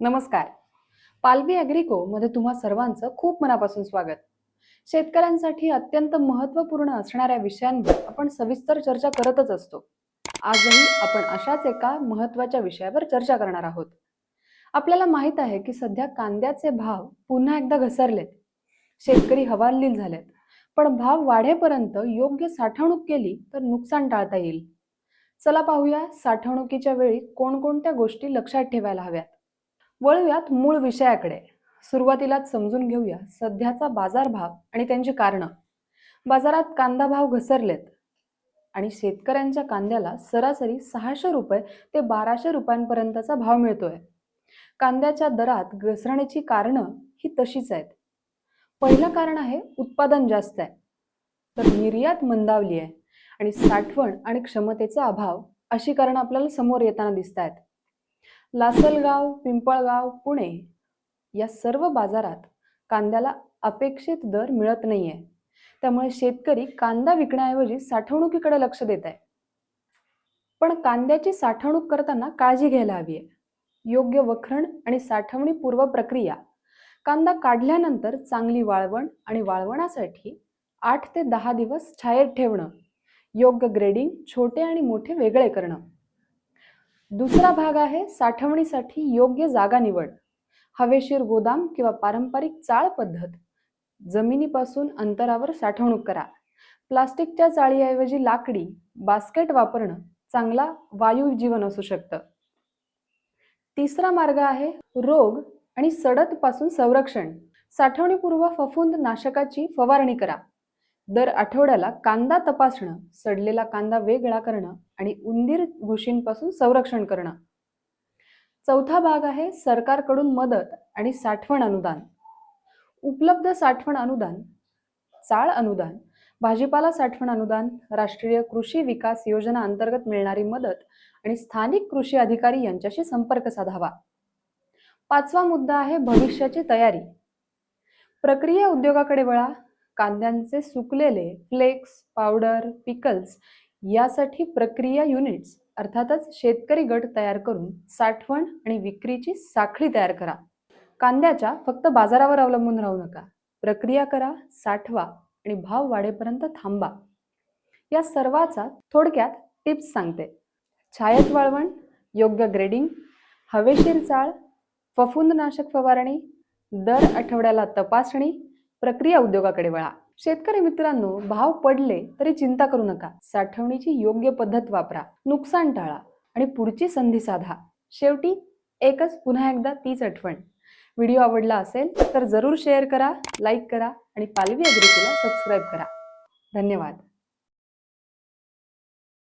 नमस्कार. पालवी अॅग्रिको मध्ये तुम्हा सर्वांचं खूप मनापासून स्वागत. शेतकऱ्यांसाठी अत्यंत महत्त्वपूर्ण असणाऱ्या विषयांवर आपण सविस्तर चर्चा करतच असतो. आजही आपण अशाच एका महत्त्वाच्या विषयावर चर्चा करणार आहोत. आपल्याला माहीत आहे की सध्या कांद्याचे भाव पुन्हा एकदा घसरलेत. शेतकरी हवालदिल झालेत. पण भाव वाढेपर्यंत योग्य साठवणूक केली तर नुकसान टाळता येईल. चला पाहूया साठवणुकीच्या वेळी कोणकोणत्या गोष्टी लक्षात ठेवायला हव्यात. वळूयात मूळ विषयाकडे. सुरुवातीलाच समजून घेऊया सध्याचा बाजारभाव आणि त्यांची कारणं. बाजारात कांदा भाव घसरलेत. आणि शेतकऱ्यांच्या कांद्याला सरासरी सहाशे रुपये ते बाराशे रुपयांपर्यंतचा भाव मिळतोय. कांद्याच्या दरात घसरण्याची कारणं ही तशीच आहेत. पहिलं कारण आहे उत्पादन जास्त आहे. तर निर्यात मंदावली आहे. आणि साठवण आणि क्षमतेचा अभाव अशी कारणं आपल्याला समोर येताना दिसत आहेत लासलगाव पिंपळगाव पुणे या सर्व बाजारात कांद्याला अपेक्षित दर मिळत नाही आहे त्यामुळे शेतकरी कांदा विकण्याऐवजी साठवणुकीकडे लक्ष देत आहे. पण कांद्याची साठवणूक करताना काळजी घ्यायला हवी आहे योग्य वखरण आणि साठवणीपूर्व प्रक्रिया. कांदा काढल्यानंतर चांगली वाळवण आणि वाळवणासाठी आठ ते दहा दिवस छायेत ठेवणं. योग्य ग्रेडिंग छोटे आणि मोठे वेगळे करणं. दुसरा भाग आहे साठवणीसाठी योग्य जागा निवड. हवेशीर गोदाम किंवा पारंपरिक चाळ पद्धत. जमिनीपासून अंतरावर साठवणूक करा. प्लास्टिकच्या चाळीऐवजी लाकडी बास्केट वापरणं चांगला वायू जीवन असू शकतं. तिसरा मार्ग आहे रोग आणि सडतपासून संरक्षण. साठवणीपूर्व फफूंद नाशकाची फवारणी करा. दर आठवड्याला कांदा तपासणं सडलेला कांदा वेगळा करणं आणि उंदीर घुशींपासून संरक्षण करणं. चौथा भाग आहे सरकारकडून मदत आणि साठवण अनुदान. उपलब्ध साठवण अनुदान चाळ अनुदान भाजीपाला साठवण अनुदान राष्ट्रीय कृषी विकास योजना अंतर्गत मिळणारी मदत आणि स्थानिक कृषी अधिकारी यांच्याशी संपर्क साधावा. पाचवा मुद्दा आहे भविष्याची तयारी. प्रक्रिया उद्योगाकडे वळा. कांद्यांचे सुकलेले फ्लेक्स पावडर पिकल्स यासाठी प्रक्रिया युनिट्स अर्थातच शेतकरी गट तयार करून साठवण आणि विक्रीची साखळी तयार करा. कांद्याच्या फक्त बाजारावर अवलंबून राहू नका. प्रक्रिया करा साठवा आणि भाव वाढेपर्यंत थांबा. या सर्वाचा थोडक्यात टिप्स सांगते. छायत वाळवण योग्य ग्रेडिंग हवेशीर चाळ फफूंदनाशक फवारणी दर आठवड्याला तपासणी प्रक्रिया उद्योगाकडे वळा. शेतकरी मित्रांनो भाव पडले तरी चिंता करू नका. साठवणीची योग्य पद्धत वापरा. नुकसान टाळा आणि पुढची संधी साधा. शेवटी एकच पुन्हा एकदा तीच आठवण. व्हिडिओ आवडला असेल तर जरूर शेअर करा लाईक करा आणि पालवी अग्रिकुला सबस्क्राईब करा. धन्यवाद.